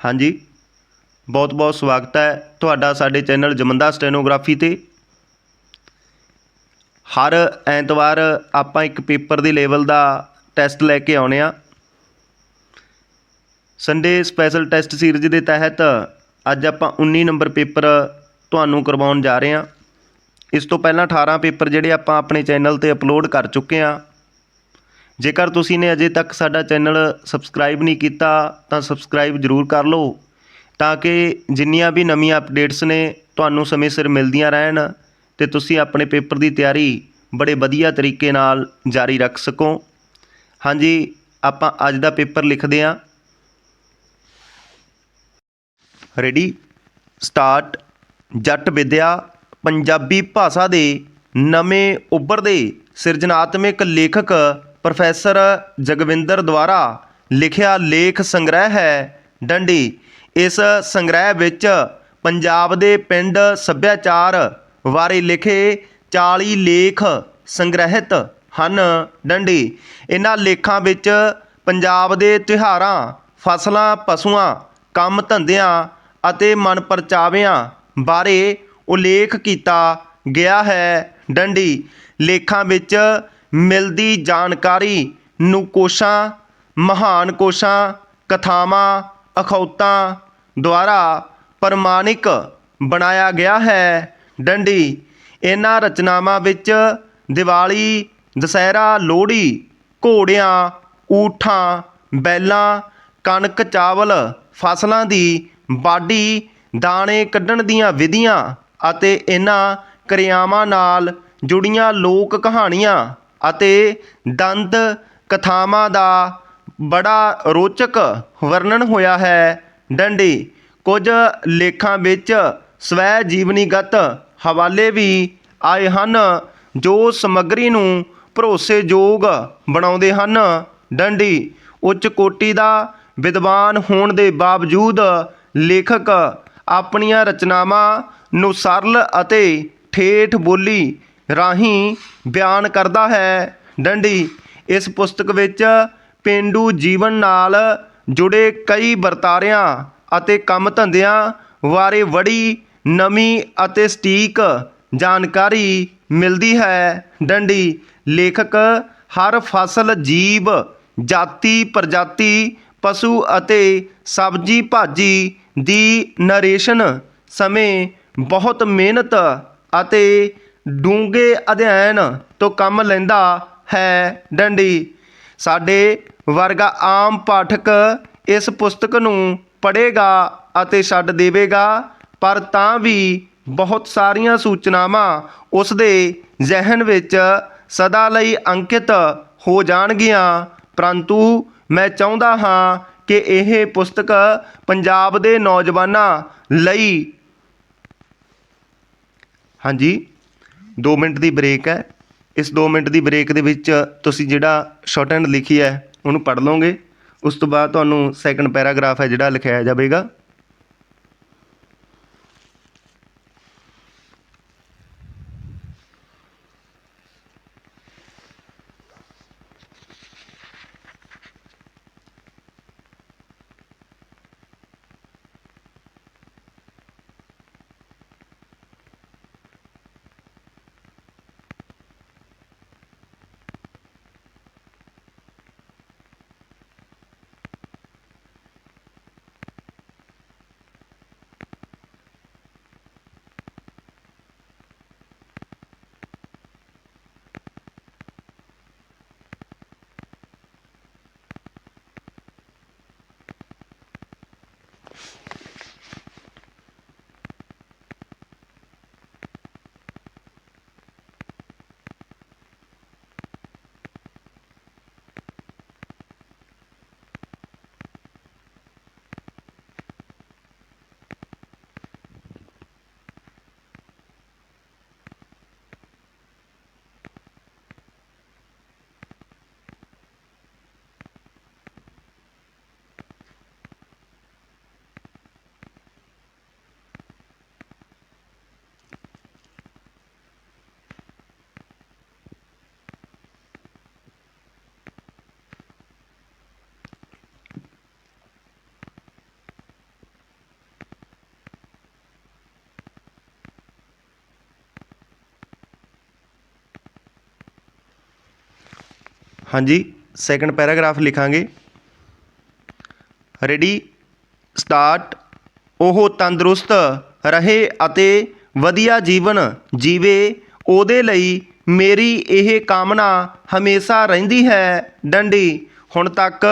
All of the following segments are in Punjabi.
ਹਾਂਜੀ। ਬਹੁਤ ਬਹੁਤ ਸਵਾਗਤ ਹੈ ਤੁਹਾਡਾ ਸਾਡੇ ਚੈਨਲ ਜਮੰਦਾ ਸਟੈਨੋਗ੍ਰਾਫੀ ਤੇ। ਹਰ ਐਤਵਾਰ ਆਪਾਂ ਇੱਕ ਪੇਪਰ ਦੇ ਲੈਵਲ ਦਾ ਟੈਸਟ ਲੈ ਕੇ ਆਉਣੇ ਆ ਸੰਡੇ ਸਪੈਸ਼ਲ ਟੈਸਟ ਸੀਰੀਜ਼ ਦੇ ਤਹਿਤ ਅੱਜ ਆਪਾਂ 19 ਨੰਬਰ ਪੇਪਰ ਤੁਹਾਨੂੰ ਕਰਵਾਉਣ ਜਾ ਰਹੇ ਹਾਂ। ਇਸ ਤੋਂ ਪਹਿਲਾਂ 18 ਪੇਪਰ ਜਿਹੜੇ ਆਪਾਂ ਆਪਣੇ ਚੈਨਲ ਤੇ ਅਪਲੋਡ ਕਰ ਚੁੱਕੇ ਹਾਂ। ਜੇਕਰ ਤੁਸੀਂ ਨੇ ਅਜੇ ਤੱਕ ਸਾਡਾ ਚੈਨਲ ਸਬਸਕ੍ਰਾਈਬ ਨਹੀਂ ਕੀਤਾ, ਤਾਂ ਸਬਸਕ੍ਰਾਈਬ ਜ਼ਰੂਰ ਕਰ ਲਓ, ਤਾਂ ਕਿ ਜਿੰਨੀਆਂ ਵੀ ਨਵੀਆਂ ਅਪਡੇਟਸ ਨੇ ਤੁਹਾਨੂੰ ਸਮੇਂ ਸਿਰ ਮਿਲਦੀਆਂ ਰਹਿਣ ਅਤੇ ਤੁਸੀਂ ਆਪਣੇ ਪੇਪਰ ਦੀ ਤਿਆਰੀ ਬੜੇ ਵਧੀਆ ਤਰੀਕੇ ਨਾਲ ਜਾਰੀ ਰੱਖ ਸਕੋ। ਹਾਂਜੀ, ਆਪਾਂ ਅੱਜ ਦਾ ਪੇਪਰ ਲਿਖਦੇ ਹਾਂ। ਰੈਡੀ ਸਟਾਰਟ ਜੱਟ ਵਿਦਿਆ, ਪੰਜਾਬੀ ਭਾਸ਼ਾ ਦੇ ਨਵੇਂ ਉੱਭਰਦੇ ਸਿਰਜਣਾਤਮਕ ਲੇਖਕ ਪ੍ਰੋਫੈਸਰ ਜਗਵਿੰਦਰ ਦੁਆਰਾ ਲਿਖਿਆ ਲੇਖ ਸੰਗ੍ਰਹਿ ਹੈ ਡੰਡੀ। ਇਸ ਸੰਗ੍ਰਹਿ ਵਿੱਚ ਪੰਜਾਬ ਦੇ ਪਿੰਡ ਸੱਭਿਆਚਾਰ ਬਾਰੇ ਲਿਖੇ 40 ਲੇਖ ਸੰਗ੍ਰਹਿਤ ਹਨ ਡੰਡੀ। ਇਹਨਾਂ ਲੇਖਾਂ ਵਿੱਚ ਪੰਜਾਬ ਦੇ ਤਿਉਹਾਰਾਂ, ਫਸਲਾਂ, ਪਸ਼ੂਆਂ, ਕੰਮ ਧੰਦਿਆਂ ਅਤੇ ਮਨਪਰਚਾਵਿਆਂ ਬਾਰੇ ਉਲੇਖ ਕੀਤਾ ਗਿਆ ਹੈ ਡੰਡੀ। ਲੇਖਾਂ ਵਿੱਚ ਮਿਲਦੀ ਜਾਣਕਾਰੀ ਨੂੰ ਕੋਸ਼ਾਂ, ਮਹਾਨ ਕੋਸ਼ਾਂ, ਕਥਾਵਾਂ, ਅਖੌਤਾਂ ਦੁਆਰਾ ਪ੍ਰਮਾਣਿਕ ਬਣਾਇਆ ਗਿਆ ਹੈ। ਡੰਡੀ, ਇਹਨਾਂ ਰਚਨਾਵਾਂ ਵਿੱਚ ਦੀਵਾਲੀ, ਦੁਸਹਿਰਾ, ਲੋਹੜੀ, ਘੋੜਿਆਂ, ਊਠਾਂ, ਬੈਲਾਂ, ਕਣਕ, ਚਾਵਲ, ਫਸਲਾਂ ਦੀ ਵਾਢੀ ਦਾਣੇ ਕੱਢਣ ਦੀਆਂ ਵਿਧੀਆਂ ਅਤੇ ਇਹਨਾਂ ਕਿਰਿਆਵਾਂ ਨਾਲ ਜੁੜੀਆਂ ਲੋਕ ਕਹਾਣੀਆਂ। ਅਤੇ ਦੰਦ ਕਥਾਵਾਂ ਦਾ ਬੜਾ ਰੋਚਕ ਵਰਣਨ ਹੋਇਆ ਹੈ। ਡੰਡੀ, ਕੁਝ ਲੇਖਾਂ ਵਿੱਚ ਸਵੈ ਜੀਵਨੀਗਤ ਹਵਾਲੇ ਵੀ ਆਏ ਹਨ, ਜੋ ਸਮੱਗਰੀ ਨੂੰ ਭਰੋਸੇਯੋਗ ਬਣਾਉਂਦੇ ਹਨ। ਡੰਡੀ, ਉੱਚ ਕੋਟੀ ਦਾ ਵਿਦਵਾਨ ਹੋਣ ਦੇ ਬਾਵਜੂਦ ਲੇਖਕ ਆਪਣੀਆਂ ਰਚਨਾਵਾਂ ਨੂੰ ਸਰਲ ਅਤੇ ਠੇਠ ਬੋਲੀ ਰਾਹੀਂ ਬਿਆਨ ਕਰਦਾ ਹੈ। ਡੰਡੀ, ਇਸ ਪੁਸਤਕ ਵਿੱਚ ਪੇਂਡੂ ਜੀਵਨ ਨਾਲ ਜੁੜੇ ਕਈ ਵਰਤਾਰਿਆਂ ਅਤੇ ਕੰਮ ਧੰਦਿਆਂ ਬਾਰੇ ਬੜੀ ਨਵੀਂ ਅਤੇ ਸਟੀਕ ਜਾਣਕਾਰੀ ਮਿਲਦੀ ਹੈ। ਡੰਡੀ, ਲੇਖਕ ਹਰ ਫਸਲ, ਜੀਵ, ਜਾਤੀ, ਪ੍ਰਜਾਤੀ, ਪਸ਼ੂ ਅਤੇ ਸਬਜੀ ਭਾਜੀ ਦੀ ਨਰੇਸ਼ਨ ਸਮੇਂ ਬਹੁਤ ਮਿਹਨਤ ਅਤੇ ਡੂੰਘੇ ਅਧਿਐਨ ਤੋਂ ਕੰਮ ਲੈਂਦਾ ਹੈ ਡੰਡੀ। ਸਾਡੇ ਵਰਗਾ ਆਮ ਪਾਠਕ ਇਸ ਪੁਸਤਕ ਨੂੰ ਪੜ੍ਹੇਗਾ ਅਤੇ ਛੱਡ ਦੇਵੇਗਾ, ਪਰ ਤਾਂ ਵੀ ਬਹੁਤ ਸਾਰੀਆਂ ਸੂਚਨਾਵਾਂ ਉਸ ਦੇ ਜ਼ਿਹਨ ਵਿੱਚ ਸਦਾ ਲਈ ਅੰਕਿਤ ਹੋ ਜਾਣਗੀਆਂ। ਪਰੰਤੂ ਮੈਂ ਚਾਹੁੰਦਾ ਹਾਂ ਕਿ ਇਹ ਪੁਸਤਕ ਪੰਜਾਬ ਦੇ ਨੌਜਵਾਨਾਂ ਲਈ ਹਾਂਜੀ। ਦੋ ਮਿੰਟ ਦੀ ਬ੍ਰੇਕ ਹੈ। ਇਸ ਦੋ ਮਿੰਟ ਦੀ ਬ੍ਰੇਕ ਦੇ ਵਿੱਚ ਤੁਸੀਂ ਜਿਹੜਾ ਸ਼ਾਰਟ ਹੈਂਡ ਲਿਖੀ ਹੈ, ਉਹਨੂੰ ਪੜ੍ਹ ਲਓਗੇ। ਉਸ ਤੋਂ ਬਾਅਦ ਤੁਹਾਨੂੰ ਸੈਕਿੰਡ ਪੈਰਾਗ੍ਰਾਫ ਹੈ ਜਿਹੜਾ ਲਿਖਾਇਆ ਜਾਵੇਗਾ। ਹਾਂਜੀ ਸੈਕਿੰਡ ਪੈਰਾਗ੍ਰਾਫ ਲਿਖਾਂਗੇ। ਰੈਡੀ ਸਟਾਰਟ ਉਹ ਤੰਦਰੁਸਤ ਰਹੇ ਅਤੇ ਵਧੀਆ ਜੀਵਨ ਜੀਵੇ, ਉਹਦੇ ਲਈ ਮੇਰੀ ਇਹ ਕਾਮਨਾ ਹਮੇਸ਼ਾ ਰਹਿੰਦੀ ਹੈ, ਡੰਡੀ। ਹੁਣ ਤੱਕ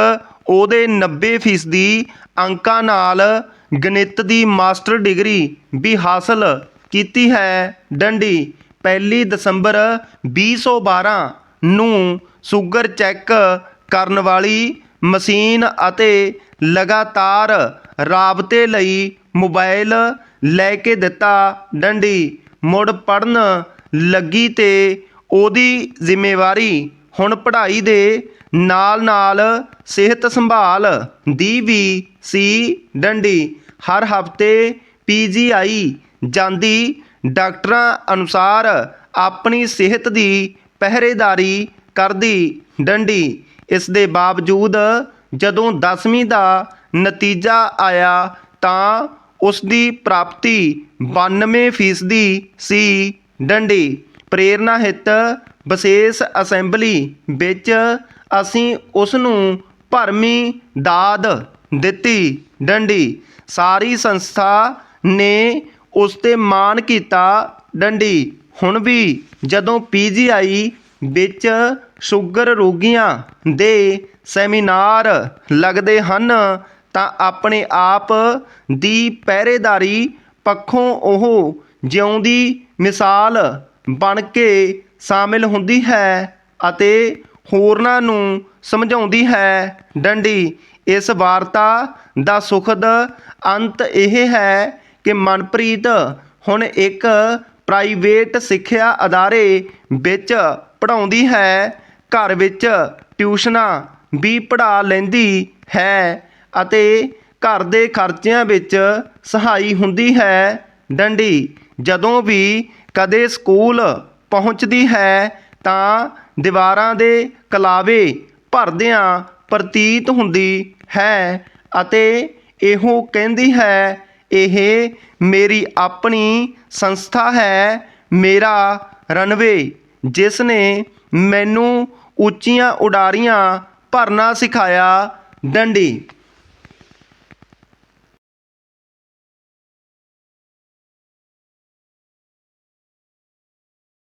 ਉਹਦੇ 90% ਫੀਸਦੀ ਅੰਕਾਂ ਨਾਲ ਗਣਿਤ ਦੀ ਮਾਸਟਰ ਡਿਗਰੀ ਵੀ ਹਾਸਲ ਕੀਤੀ ਹੈ, ਡੰਡੀ। ਪਹਿਲੀ ਦਸੰਬਰ 2012 ਨੂੰ ਸ਼ੂਗਰ ਚੈੱਕ ਕਰਨ ਵਾਲੀ ਮਸ਼ੀਨ ਅਤੇ ਲਗਾਤਾਰ ਰਾਬਤੇ ਲਈ ਮੋਬਾਈਲ ਲੈ ਕੇ ਦਿੱਤਾ ਡੰਡੀ। ਮੁੜ ਪੜ੍ਹਨ ਲੱਗੀ ਤੇ ਉਹਦੀ ਜ਼ਿੰਮੇਵਾਰੀ ਹੁਣ ਪੜ੍ਹਾਈ ਦੇ ਨਾਲ ਨਾਲ ਸਿਹਤ ਸੰਭਾਲ ਦੀ ਵੀ ਸੀ ਡੰਡੀ। ਹਰ ਹਫ਼ਤੇ ਪੀਜੀਆਈ ਜਾਂਦੀ ਡਾਕਟਰਾਂ ਅਨੁਸਾਰ ਆਪਣੀ ਸਿਹਤ ਦੀ ਪਹਿਰੇਦਾਰੀ ਕਰਦੀ ਡੰਡੀ। ਇਸ ਦੇ ਬਾਵਜੂਦ ਜਦੋਂ 10ਵੀਂ ਦਾ ਨਤੀਜਾ ਆਇਆ ਤਾਂ ਉਸ ਦੀ ਪ੍ਰਾਪਤੀ 92% ਫੀਸਦੀ ਸੀ ਡੰਡੀ। ਪ੍ਰੇਰਨਾ ਹਿੱਤ ਵਿਸ਼ੇਸ਼ ਅਸੈਂਬਲੀ ਵਿੱਚ ਅਸੀਂ ਉਸ ਨੂੰ ਭਰਮੀ ਦਾਦ ਦਿੱਤੀ ਡੰਡੀ। ਸਾਰੀ ਸੰਸਥਾ ਨੇ ਉਸ ਤੇ ਮਾਣ ਕੀਤਾ ਡੰਡੀ। ਹੁਣ ਵੀ ਜਦੋਂ ਪੀਜੀਆਈ ਵਿੱਚ ਸ਼ੂਗਰ ਰੋਗੀਆਂ ਦੇ ਸੈਮੀਨਾਰ ਲੱਗਦੇ ਹਨ, ਤਾਂ ਆਪਣੇ ਆਪ ਦੀ ਪਹਿਰੇਦਾਰੀ ਪੱਖੋਂ ਉਹ ਜਿਉਂਦੀ ਮਿਸਾਲ ਬਣ ਕੇ ਸ਼ਾਮਿਲ ਹੁੰਦੀ ਹੈ ਅਤੇ ਹੋਰਨਾਂ ਨੂੰ ਸਮਝਾਉਂਦੀ ਹੈ। ਡੰਡੀ, ਇਸ ਵਾਰਤਾ ਦਾ ਸੁਖਦ ਅੰਤ ਇਹ ਹੈ ਕਿ ਮਨਪ੍ਰੀਤ ਹੁਣ ਇੱਕ ਪ੍ਰਾਈਵੇਟ ਸਿੱਖਿਆ ਅਦਾਰੇ ਵਿੱਚ ਪੜ੍ਹਾਉਂਦੀ ਹੈ। ਘਰ ਵਿੱਚ ਟਿਊਸ਼ਨਾਂ ਵੀ ਪੜ੍ਹਾ ਲੈਂਦੀ ਹੈ ਅਤੇ ਘਰ ਦੇ ਖਰਚਿਆਂ ਵਿੱਚ ਸਹਾਈ ਹੁੰਦੀ ਹੈ। ਡੰਡੀ, ਜਦੋਂ ਵੀ ਕਦੇ ਸਕੂਲ ਪਹੁੰਚਦੀ ਹੈ ਤਾਂ ਦੀਵਾਰਾਂ ਦੇ ਕਲਾਵੇ ਭਰਦਿਆਂ ਪ੍ਰਤੀਤ ਹੁੰਦੀ ਹੈ ਅਤੇ ਇਹੋ ਕਹਿੰਦੀ ਹੈ, ਇਹ ਮੇਰੀ ਆਪਣੀ ਸੰਸਥਾ ਹੈ ਮੇਰਾ ਰਨਵੇ ਜਿਸ ਨੇ ਮੈਨੂੰ ਉੱਚੀਆਂ ਉਡਾਰੀਆਂ ਭਰਨਾ ਸਿਖਾਇਆ ਡੰਡੀ।